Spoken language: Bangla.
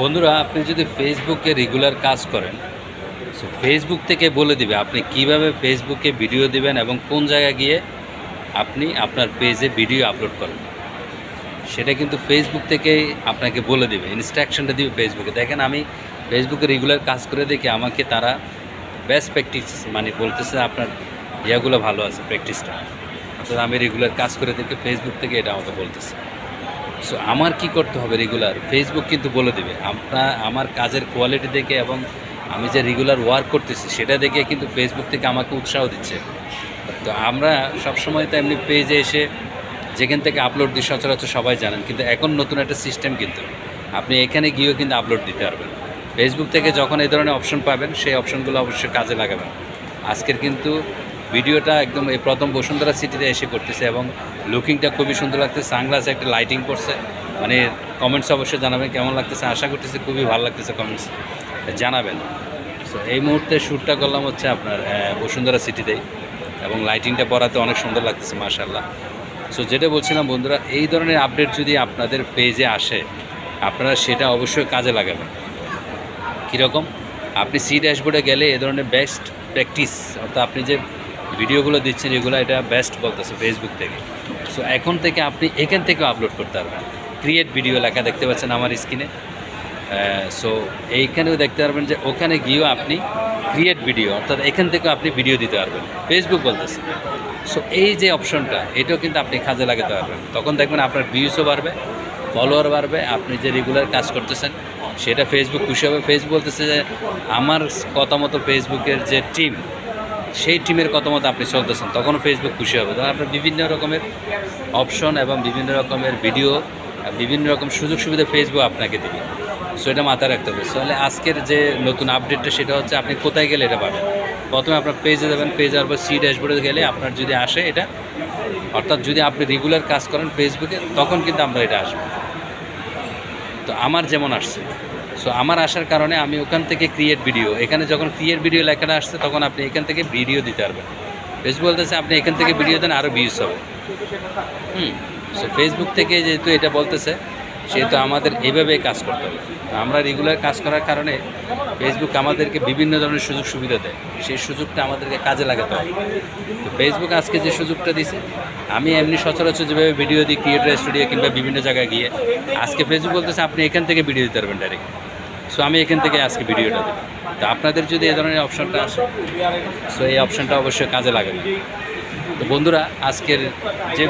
বন্ধুরা, আপনি যদি ফেসবুকে রেগুলার কাজ করেন সো ফেসবুক থেকে বলে দিবে আপনি কীভাবে ফেসবুকে ভিডিও দিবেন এবং কোন জায়গায় গিয়ে আপনি আপনার পেজে ভিডিও আপলোড করেন। সেটা কিন্তু ফেসবুক থেকেই আপনাকে বলে দিবে ইনস্ট্রাকশনটা দিবে ফেসবুকে দেখেন, আমি ফেসবুকে রেগুলার কাজ করে দেখি আমাকে তারা বেস্ট প্র্যাকটিস মানে বলতেছে আপনার ইয়াগুলো ভালো আছে প্র্যাকটিসটা তো আমি রেগুলার কাজ করে দেখি ফেসবুক থেকে এটা আমাকে বলতেছে। সো আমার কি করতে হবে রেগুলার ফেসবুক কিন্তু বলে দেবে আপনার আমার কাজের কোয়ালিটি দেখে এবং আমি যে রেগুলার ওয়ার্ক করতেছি, সেটা দেখে কিন্তু ফেসবুক থেকে আমাকে উৎসাহ দিচ্ছে। তো আমরা সবসময় তো এমনি পেজে এসে যেখান থেকে আপলোড দিই, সচরাচর সবাই জানেন, কিন্তু এখন নতুন একটা সিস্টেম কিন্তু। আপনি এখানে গিয়েও কিন্তু আপলোড দিতে পারবেন। ফেসবুক থেকে যখন এই ধরনের অপশন পাবেন, সেই অপশনগুলো অবশ্যই কাজে লাগাবেন। আজকের কিন্তু ভিডিওটা একদম এই প্রথম বসুন্ধরা সিটিতে এসে করতেছে এবং লুকিংটা খুবই সুন্দর লাগতেছে, সানগ্লাসে একটা লাইটিং করছে। মানে কমেন্টস অবশ্যই জানাবেন, কেমন লাগতেছে? আশা করতেছে খুবই ভালো লাগতেছে কমেন্টস জানাবেন। সো এই মুহূর্তে শ্যুটটা করলাম হচ্ছে আপনার বসুন্ধরা সিটিতেই এবং লাইটিংটা পড়াতে অনেক সুন্দর লাগতেছে মাশাল্লাহ সো যেটা বলছিলাম বন্ধুরা, এই ধরনের আপডেট যদি আপনাদের পেজে আসে, আপনারা সেটা অবশ্যই কাজে লাগাবেন। কীরকম? আপনি সি ড্যাশবোর্ডে গেলে এ ধরনের বেস্ট প্র্যাকটিস অর্থাৎ আপনি যে ভিডিওগুলো দিচ্ছেন, এগুলো এটা বেস্ট বলতেছে ফেসবুক থেকে। সো এখন থেকে আপনি এখান থেকেও আপলোড করতে পারবেন। ক্রিয়েট ভিডিও লেখা দেখতে পাচ্ছেন আমার স্ক্রিনে সো এইখানেও দেখতে পারবেন যে ওখানে গিয়েও আপনি ক্রিয়েট ভিডিও অর্থাৎ এখান থেকেও আপনি ভিডিও দিতে পারবেন। ফেসবুক বলতেছে। সো এই যে অপশনটা এটাও কিন্তু আপনি কাজে লাগাতে পারবেন। তখন দেখবেন আপনার ভিউসও বাড়বে ফলোয়ার বাড়বে, আপনি যে রেগুলার কাজ করতেছেন, সেটা ফেসবুক খুশি হবে। ফেসবুক বলতেছে যে, আমার কথা মতো ফেসবুকের যে টিম সেই টিমের কথা মতো আপনি চলতেছেন, তখন ফেসবুক খুশি হবে। তখন আপনার বিভিন্ন রকমের অপশন এবং বিভিন্ন রকমের ভিডিও বিভিন্ন রকম সুযোগ সুবিধা ফেসবুক আপনাকে দেবে। সো এটা মাথায় রাখতে হবে। তাহলে আজকের যে নতুন আপডেটটা সেটা হচ্ছে আপনি কোথায় গেলে এটা পাবেন? প্রথমে আপনার পেজে যাবেন পেজ আর সি ড্যাশবোর্ডে গেলে আপনার যদি আসে এটা, অর্থাৎ যদি আপনি রেগুলার কাজ করেন ফেসবুকে তখন কিন্তু আমরা এটা আসব। তো আমার যেমন আসছে। সো আমার আসার কারণে আমি ওখান থেকে ক্রিয়েট ভিডিও এখানে যখন ক্রিয়েট ভিডিও লেখাটা আসছে, তখন আপনি এখান থেকে ভিডিও দিতে পারবেন। ফেসবুক বলতেছে, আপনি এখান থেকে ভিডিও দেন আরও ভিউজ হবে। হুম। সো ফেসবুক থেকে যেহেতু এটা বলতেছে সেহেতু আমাদের এভাবে কাজ করতে হবে। আমরা রেগুলার কাজ করার কারণে ফেসবুক আমাদেরকে বিভিন্ন ধরনের সুযোগ সুবিধা দেয়। সেই সুযোগটা আমাদেরকে কাজে লাগাতে হবে। তো ফেসবুক আজকে যে সুযোগটা দিছে, আমি এমনি সচরাচর যেভাবে ভিডিও দিই ক্রিয়েটার স্টুডিও কিংবা বিভিন্ন জায়গায় গিয়ে, আজকে ফেসবুক বলতেছে, আপনি এখান থেকে ভিডিও দিতে পারবেন ডাইরেক্ট সো আমি এখান থেকে আজকে ভিডিওটা দিই তো আপনাদের যদি এ ধরনের অপশনটা আসে সো এই অপশনটা অবশ্যই কাজে লাগাবে তো বন্ধুরা, আজকের যে